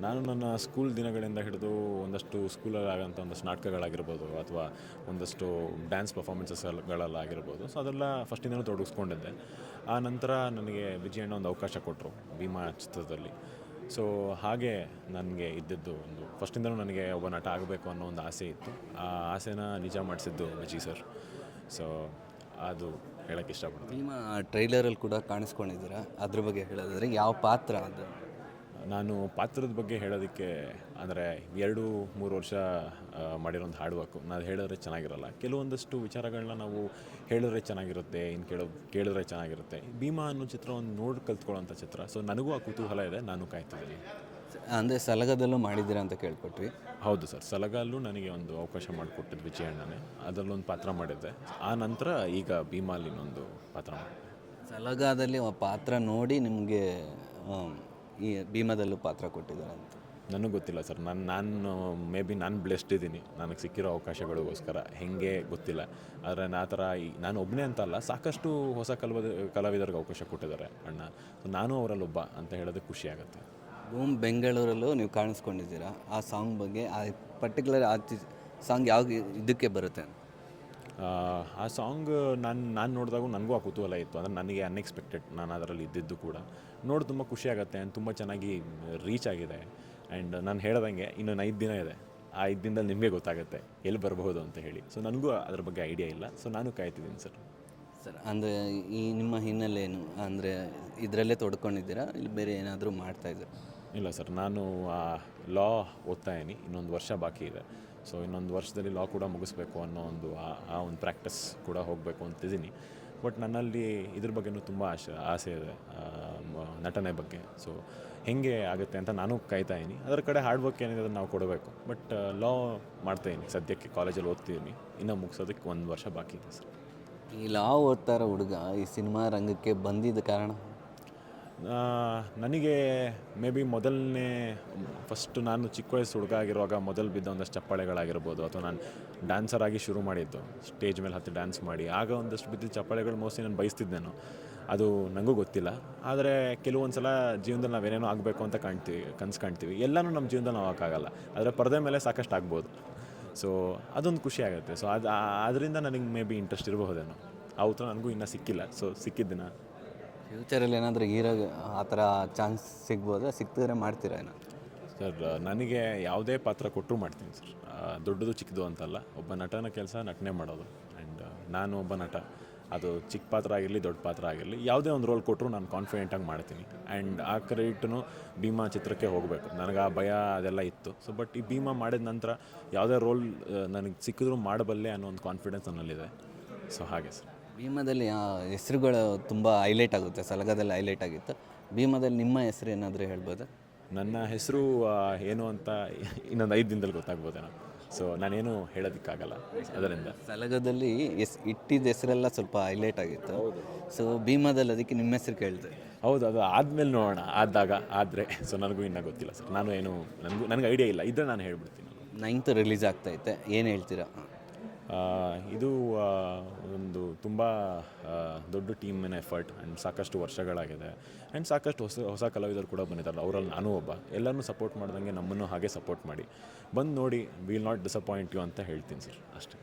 ನಾನು ನನ್ನ ಸ್ಕೂಲ್ ದಿನಗಳಿಂದ ಹಿಡಿದು ಒಂದಷ್ಟು ಸ್ಕೂಲಲ್ಲಿ ಆಗೋಂಥ ಒಂದಷ್ಟು ನಾಟಕಗಳಾಗಿರ್ಬೋದು ಅಥವಾ ಒಂದಷ್ಟು ಡ್ಯಾನ್ಸ್ ಪರ್ಫಾರ್ಮೆನ್ಸಸ್ಗಳಲ್ಲಾಗಿರ್ಬೋದು ಸೊ ಅದೆಲ್ಲ ಫಸ್ಟಿಂದನೂ ತೊಡಗಿಸ್ಕೊಂಡಿದ್ದೆ. ಆ ನಂತರ ನನಗೆ ವಿಜಯಣ್ಣ ಒಂದು ಅವಕಾಶ ಕೊಟ್ಟರು ಭೀಮಾ ಚಿತ್ರದಲ್ಲಿ. ಸೊ ಹಾಗೆ ನನಗೆ ಇದ್ದಿದ್ದು ಒಂದು ಫಸ್ಟಿಂದನೂ ನನಗೆ ಒಬ್ಬ ನಟ ಆಗಬೇಕು ಅನ್ನೋ ಒಂದು ಆಸೆ ಇತ್ತು. ಆ ಆಸೆನ ನಿಜ ಮಾಡಿಸಿದ್ದು ವಿಜಿ ಸರ್ ಸೊ ಅದು ಹೇಳೋಕ್ಕೆ ಇಷ್ಟಪಡ್ತೀನಿ. ನಿಮ್ಮ ಟ್ರೈಲರಲ್ಲಿ ಕೂಡ ಕಾಣಿಸ್ಕೊಂಡಿದ್ದೀರಾ? ಅದ್ರ ಬಗ್ಗೆ ಹೇಳೋದಾದ್ರೆ, ಯಾವ ಪಾತ್ರ ಅದು? ನಾನು ಪಾತ್ರದ ಬಗ್ಗೆ ಹೇಳೋದಕ್ಕೆ ಅಂದರೆ ಎರಡು ಮೂರು ವರ್ಷ ಮಾಡಿರೋ ಮಾಡಿರೋಂಥ ಹಾರ್ಡ್ ವರ್ಕು ನಾನು ಹೇಳಿದ್ರೆ ಚೆನ್ನಾಗಿರಲ್ಲ. ಕೆಲವೊಂದಷ್ಟು ವಿಚಾರಗಳನ್ನ ನಾವು ಹೇಳಿದ್ರೆ ಚೆನ್ನಾಗಿರುತ್ತೆ ಇನ್ನು ಕೇಳೋ ಕೇಳಿದ್ರೆ ಚೆನ್ನಾಗಿರುತ್ತೆ. ಭೀಮಾ ಅನ್ನೋ ಚಿತ್ರ ಒಂದು ನೋಡಿ ಕಲ್ತ್ಕೊಳ್ಳೋಂಥ ಚಿತ್ರ. ಸೊ ನನಗೂ ಆ ಕುತೂಹಲ ಇದೆ ನಾನು ಕಾಯ್ತಿದ್ದೀನಿ. ಅಂದರೆ ಸಲಗದಲ್ಲೂ ಮಾಡಿದ್ದೀರಾ ಅಂತ ಕೇಳ್ಕೊಟ್ವಿ. ಹೌದು ಸರ್. ಸಲಗಲ್ಲೂ ನನಗೆ ಒಂದು ಅವಕಾಶ ಮಾಡಿಕೊಟ್ಟಿದ್ದು ವಿಜಯಣ್ಣನೇ. ಅದರಲ್ಲೊಂದು ಪಾತ್ರ ಮಾಡಿದ್ದೆ. ಆ ನಂತರ ಈಗ ಭೀಮಾಲಿನೊಂದು ಪಾತ್ರ ಮಾಡಿದೆ ಸಲಗಾದಲ್ಲಿ ಆ ಪಾತ್ರ ನೋಡಿ ನಿಮಗೆ ಈ ಭೀಮದಲ್ಲೂ ಪಾತ್ರ ಕೊಟ್ಟಿದ್ದಾರೆ ಅಂತ. ನನಗೆ ಗೊತ್ತಿಲ್ಲ ಸರ್. ನಾನು ನಾನು ಮೇ ಬಿ ನಾನು ಬ್ಲೆಸ್ಡ್ ಇದ್ದೀನಿ. ನನಗೆ ಸಿಕ್ಕಿರೋ ಅವಕಾಶಗಳಿಗೋಸ್ಕರ. ಹೆಂಗೆ ಗೊತ್ತಿಲ್ಲ. ಆದರೆ ನಾ ಥರ ಈ- ನಾನು ಒಬ್ಬನೇ ಅಂತ ಅಲ್ಲ ಸಾಕಷ್ಟು ಹೊಸ ಕಲಾವಿದ ಕಲಾವಿದರಿಗೆ ಅವಕಾಶ ಕೊಟ್ಟಿದ್ದಾರೆ ಅಣ್ಣ. ಸೊ ನಾನು ಅವರಲ್ಲೊಬ್ಬ ಅಂತ ಹೇಳೋದಕ್ಕೆ ಖುಷಿ ಆಗುತ್ತೆ. ಬೂಮ್ ಬೆಂಗಳೂರಲ್ಲೂ ನೀವು ಕಾಣಿಸ್ಕೊಂಡಿದ್ದೀರಾ? ಆ ಸಾಂಗ್ ಬಗ್ಗೆ ಆ ಪರ್ಟಿಕ್ಯುಲರ್ ಆ ಸಾಂಗ್ ಯಾವ ಇದಕ್ಕೆ ಬರುತ್ತೆ ಆ, ಸಾಂಗ್ ನಾನು ನಾನು ನೋಡಿದಾಗ ನನಗೂ ಆ ಕುತೂಹಲ ಇತ್ತು. ಅಂದರೆ ನನಗೆ ಅನ್ಎಕ್ಸ್ಪೆಕ್ಟೆಡ್ ನಾನು ಅದರಲ್ಲಿ ಇದ್ದಿದ್ದು ಕೂಡ. ನೋಡಿ ತುಂಬ ಖುಷಿ ಆಗುತ್ತೆ ಆ್ಯಂಡ್ ತುಂಬ ಚೆನ್ನಾಗಿ ರೀಚ್ ಆಗಿದೆ. ಆ್ಯಂಡ್ ನಾನು ಹೇಳ್ದಂಗೆ ಇನ್ನೊಂದು ಐದು ದಿನ ಇದೆ. ಆ ಐದು ದಿನದಲ್ಲಿ ನಿಮಗೆ ಗೊತ್ತಾಗುತ್ತೆ ಎಲ್ಲಿ ಬರಬಹುದು ಅಂತ ಹೇಳಿ. ಸೊ ನನಗೂ ಅದ್ರ ಬಗ್ಗೆ ಐಡಿಯಾ ಇಲ್ಲ. ಸೊ ನಾನು ಕಾಯ್ತಿದ್ದೀನಿ ಸರ್. ಸರ್ ಅಂದರೆ ಈ ನಿಮ್ಮ ಹಿನ್ನೆಲೆ ಏನು? ಅಂದರೆ ಇದರಲ್ಲೇ ತೊಡ್ಕೊಂಡಿದ್ದೀರಾ? ಇಲ್ಲಿ ಬೇರೆ ಏನಾದರೂ ಮಾಡ್ತಾ ಇದ್ದೀರಾ? ಇಲ್ಲ ಸರ್ ನಾನು ಲಾ ಓದ್ತಾ ಇದ್ದೀನಿ. ಇನ್ನೊಂದು ವರ್ಷ ಬಾಕಿ ಇದೆ. ಸೊ ಇನ್ನೊಂದು ವರ್ಷದಲ್ಲಿ ಲಾ ಕೂಡ ಮುಗಿಸ್ಬೇಕು ಅನ್ನೋ ಒಂದು ಆ- ಒಂದು ಪ್ರಾಕ್ಟೀಸ್ ಕೂಡ ಹೋಗಬೇಕು ಅಂತಿದ್ದೀನಿ. ಬಟ್ ನನ್ನಲ್ಲಿ ಇದ್ರ ಬಗ್ಗೆನೂ ತುಂಬ ಆಸೆ ಆಸೆ ಇದೆ ನಟನೆ ಬಗ್ಗೆ. ಸೊ ಹೇಗೆ ಆಗುತ್ತೆ ಅಂತ ನಾನು ಕಾಯ್ತಾ ಅದರ ಕಡೆ ಹಾರ್ಡ್ ವರ್ಕ್ ಏನಿದೆ ಅದನ್ನು ನಾವು ಕೊಡಬೇಕು. ಬಟ್ ಲಾ ಮಾಡ್ತಾಯಿದ್ದೀನಿ ಸದ್ಯಕ್ಕೆ ಕಾಲೇಜಲ್ಲಿ ಓದ್ತಿದ್ದೀನಿ. ಇನ್ನೂ ಮುಗಿಸೋದಕ್ಕೆ ಒಂದು ವರ್ಷ ಬಾಕಿ ಇದೆ ಸರ್ ಈ ಲಾ ಓದ್ತಾ ಹುಡುಗ ಈ ಸಿನಿಮಾ ರಂಗಕ್ಕೆ ಬಂದಿದ್ದ ಕಾರಣ? ನನಗೆ ಮೇ ಬಿ ಮೊದಲನೇ ಫಸ್ಟು ನಾನು ಚಿಕ್ಕ ವಯಸ್ಸು ಹುಡುಗ ಆಗಿರುವಾಗ ಮೊದಲು ಬಿದ್ದ ಒಂದಷ್ಟು ಚಪ್ಪಾಳೆಗಳಾಗಿರ್ಬೋದು ಅಥವಾ ನಾನು ಡ್ಯಾನ್ಸರ್ ಆಗಿ ಶುರು ಮಾಡಿದ್ದು. ಸ್ಟೇಜ್ ಮೇಲೆ ಹತ್ತಿ ಡ್ಯಾನ್ಸ್ ಮಾಡಿ. ಆಗ ಒಂದಷ್ಟು ಬಿದ್ದ ಚಪ್ಪಾಳೆಗಳು ಮೋಸ್ಟ್ಲಿ ನಾನು ಬಯಸ್ತಿದ್ದೇನೋ ಅದು ನನಗೂ ಗೊತ್ತಿಲ್ಲ. ಆದರೆ ಕೆಲವೊಂದು ಸಲ ಜೀವನದಲ್ಲಿ ನಾವೇನೇನೋ ಆಗಬೇಕು ಅಂತ ಕಾಣ್ತೀವಿ, ಕನ್ಸು ಕಾಣ್ತೀವಿ. ಎಲ್ಲನೂ ನಮ್ಮ ಜೀವನದಲ್ಲಿ ನಾವು ಹಾಕಾಗಲ್ಲ. ಆದರೆ ಪರದೆ ಮೇಲೆ ಸಾಕಷ್ಟು ಆಗ್ಬೋದು. ಸೊ ಅದೊಂದು ಖುಷಿ ಆಗುತ್ತೆ. ಸೊ ಅದು ಅದರಿಂದ ನನಗೆ ಮೇ ಬಿ ಇಂಟ್ರೆಸ್ಟ್ ಇರಬಹುದೇನೋ. ಉತ್ತರ ನನಗೂ ಇನ್ನೂ ಸಿಕ್ಕಿಲ್ಲ. ಸೊ ಸಿಕ್ಕಿದ್ದಿನ ಫ್ಯೂಚರಲ್ಲಿ ಏನಾದರೂ ಹೀರೋ ಆ ಥರ ಚಾನ್ಸ್ ಸಿಗ್ಬೋದಾ? ಸಿಕ್ತಿದ್ರೆ ಮಾಡ್ತೀರಾ ಏನು? ಸರ್ ನನಗೆ ಯಾವುದೇ ಪಾತ್ರ ಕೊಟ್ಟರು ಮಾಡ್ತೀನಿ ಸರ್ ದೊಡ್ಡದು ಚಿಕ್ಕದು ಅಂತಲ್ಲ. ಒಬ್ಬ ನಟನ ಕೆಲಸ ನಟನೆ ಮಾಡೋದು. ಆ್ಯಂಡ್ ನಾನು ಒಬ್ಬ ನಟ. ಅದು ಚಿಕ್ಕ ಪಾತ್ರ ಆಗಿರಲಿ, ದೊಡ್ಡ ಪಾತ್ರ ಆಗಿರಲಿ, ಯಾವುದೇ ಒಂದು ರೋಲ್ ಕೊಟ್ಟರು ನಾನು ಕಾನ್ಫಿಡೆಂಟಾಗಿ ಮಾಡ್ತೀನಿ. ಆ್ಯಂಡ್ ಆ ಕ್ರೆಡಿಟ್ನು ಭೀಮಾ ಚಿತ್ರಕ್ಕೆ ಹೋಗಬೇಕು. ನನಗೆ ಆ ಭಯ ಅದೆಲ್ಲ ಇತ್ತು. ಸೊ ಬಟ್ ಈ ಭೀಮಾ ಮಾಡಿದ ನಂತರ ಯಾವುದೇ ರೋಲ್ ನನಗೆ ಸಿಕ್ಕಿದ್ರೂ ಮಾಡಬಲ್ಲೆ ಅನ್ನೋ ಒಂದು ಕಾನ್ಫಿಡೆನ್ಸ್ ನನ್ನಲ್ಲಿದೆ. ಸೊ ಹಾಗೆ ಸರ್ ಭೀಮದಲ್ಲಿ ಆ ಹೆಸರುಗಳು ತುಂಬ ಹೈಲೈಟ್ ಆಗುತ್ತೆ ಸಲಗದಲ್ಲಿ ಹೈಲೈಟ್ ಆಗಿತ್ತು. ಭೀಮದಲ್ಲಿ ನಿಮ್ಮ ಹೆಸರು ಏನಾದರೂ ಹೇಳ್ಬೋದು? ನನ್ನ ಹೆಸರು ಏನು ಅಂತ ಇನ್ನೊಂದು ಐದು ದಿನದಲ್ಲಿ ಗೊತ್ತಾಗ್ಬೋದೇನೋ. ಸೊ ನಾನೇನು ಹೇಳೋದಕ್ಕಾಗಲ್ಲ ಅದರಿಂದ. ಸಲಗದಲ್ಲಿ ಎಸ್ ಇಟ್ಟಿದ್ದ ಹೆಸರೆಲ್ಲ ಸ್ವಲ್ಪ ಹೈಲೈಟ್ ಆಗಿತ್ತು. ಸೊ ಭೀಮದಲ್ಲಿ ಅದಕ್ಕೆ ನಿಮ್ಮ ಹೆಸರು ಕೇಳಿದೆ. ಹೌದು ಅದು ಆದಮೇಲೆ ನೋಡೋಣ ಆದಾಗ ಆದರೆ. ಸೊ ನನಗೂ ಇನ್ನೂ ಗೊತ್ತಿಲ್ಲ ಸರ್. ನಾನು ಏನು ನನಗೂ ನನಗೆ ಐಡಿಯಾ ಇಲ್ಲ. ಇದ್ರೆ ನಾನು ಹೇಳ್ಬಿಡ್ತೀನಿ. ನೈನ್ತ್ ರಿಲೀಸ್ ಆಗ್ತೈತೆ ಏನು ಹೇಳ್ತೀರಾ? ಇದು ಒಂದು ತುಂಬ ದೊಡ್ಡ ಟೀಮಿನ ಎಫರ್ಟ್ ಆ್ಯಂಡ್ ಸಾಕಷ್ಟು ವರ್ಷಗಳಾಗಿದೆ. ಆ್ಯಂಡ್ ಸಾಕಷ್ಟು ಹೊಸ ಹೊಸ ಕಲಾವಿದರು ಕೂಡ ಬಂದಿದ್ದಾರೆ. ಅವರಲ್ಲಿ ನಾನು ಒಬ್ಬ. ಎಲ್ಲರನ್ನೂ ಸಪೋರ್ಟ್ ಮಾಡ್ದಂಗೆ ನಮ್ಮನ್ನು ಹಾಗೆ ಸಪೋರ್ಟ್ ಮಾಡಿ. ಬಂದು ನೋಡಿ ವಿಲ್ ನಾಟ್ ಡಿಸಪಾಯಿಂಟ್ ಯು ಅಂತ ಹೇಳ್ತೀನಿ ಸರ್ ಅಷ್ಟೇ.